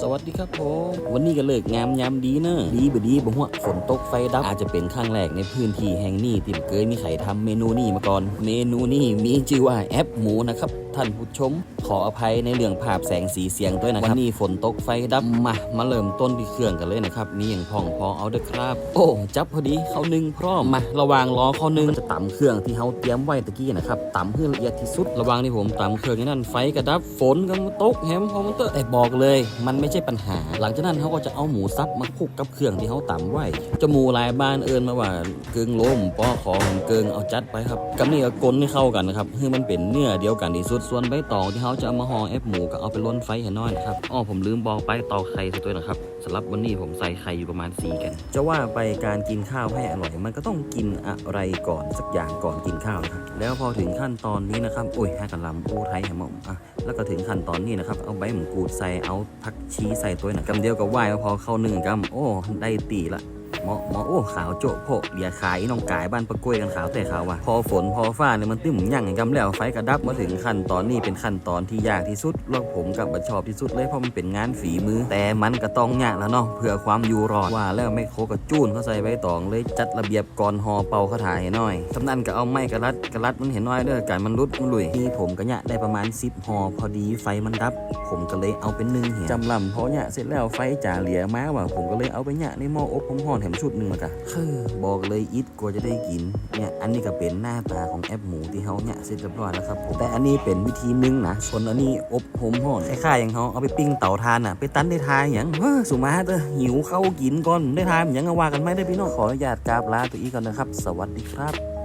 สวัสดีครับผมวันนี้ก็เลิกงามยามดีเนอะดีบดีบ่หัวฝนตกไฟดับอาจจะเป็นครั้งแรกในพื้นที่แห่งนี้ที่เคยมีใครทำเมนูนี้มาก่อน เมนูนี้มีชื่อว่าแอปหมูนะครับท่านผู้ชม ขออภัยในเรื่องภาพแสงสีเสียงด้วยนะครับวันนี้ฝนตกไฟดับมามาเริ่มต้นที่เครื่องกันเลยนะครับมีอย่างพองพอเอาเด้อครับ โอ้จับพอดีเข้านึ่งพร้อมมาระว่างรอเข้านึ่งจะตำเครื่องที่เขาเตรียมไว้ตะกี้นะครับตำให้ละเอียดที่สุดระว่างที่ผมตำเครื่องนี่นั่นไฟกระดับฝนก็มาตกแฮมพอมันเตอแต่บอกเลย มันไม่ใช่ปัญหา หลังจากนั้นเขาก็จะเอาหมูซับมาคลุกกับเครื่องที่เขาตำไว้จะหมูหลายบ้านเอิญมาว่าเกิงล้มป้อของเกิงเอาจัดไปครับกับนี่ก็กลนให้เข้ากันนะครับให้มันเป็นเนื้อเดียวกันที่สุดส่วนใบตองที่เขาจะเอามาห่อแอปหมูก็เอาไปล้นไฟให้น้อยนะครับอ้อผมลืมบอกไปตอกไข่ซะด้วยนะครับ สำหรับวันนี้ผมใส่ไข่อยู่ประมาณ4กัน จะว่าไปการกินข้าวให้อร่อย มันก็ต้องกินอะไรก่อนสักอย่างก่อนกินข้าวนะครับ แล้วพอถึงขั้นตอนนี้นะครับโอ้ยแฮกกะลำโอ้ไทยแฮมอมอะแล้วก็ถึงขั้นตอนนี้นะครับ เอาใบหมูกรูดใส่เอาผักชีใส่ตัวหนะกำเดียวกับไหว้พอเข้าหนึ่งกำโอ้ได้ตีละ หมอหมอโอ้ขาวโจ๊ะโพะเดียขายน้องกายบ้านประกล้วยกันขาวแต่ขาวว่ะพอฝนพอฟ้าเนี่ยมันตึ้มยั่งกำแล้วไฟกระดับมาถึงขั้นตอนนี้เป็นขั้นตอนที่ยากที่สุดแล้วผมกับบัชอบที่สุดเลยเพราะมันเป็นงานฝีมือ แต่มันก็ต้องยากแล้วเนาะเพื่อความอยู่รอดว่าแล้วไม่โคกระจูนเขาใส่ใบตองเลยจัดระเบียบก่อนหอเป่าคาถาให้หน่อยสำนันก็เอาไม้กระลัดกระลัดมันเห็นน้อยเด้อการมันรุดมันลุยที่ผมก็เนี่ยได้ประมาณ10หอพอดีไฟมันดับ ผมก็เลยเอาเป็นหนึ่งเหียจำลำเพราะเนี่ยเสร็จแล้วไฟจ่าเหลียมาว่ะผมก็เลยเอาไปเนี่ยในหม้ออบผมห่อแถมชุดหนึ่งละกะคือบอกเลยอิดกว่าจะได้กินเนี่ยอันนี้ก็เป็นหน้าตาของแอปหมูที่เขาเนี่ยเสร็จเรียบร้อยแล้วครับผมแต่อันนี้เป็นวิธีหนึงนะส่วนอันนี้อบผมห่อคล้ายๆอย่างเขาเอาไปปิ้งเตาทานอะไปตั้นได้ทายอย่างเฮ้อสุมาเตอหิวเข้าวกินก่อนได้ทายอย่างก็ว่ากันไหมได้อพี่น้องขออนุญาตกราบลาตัวอีกก่อนนะครับ สวัสดีครับ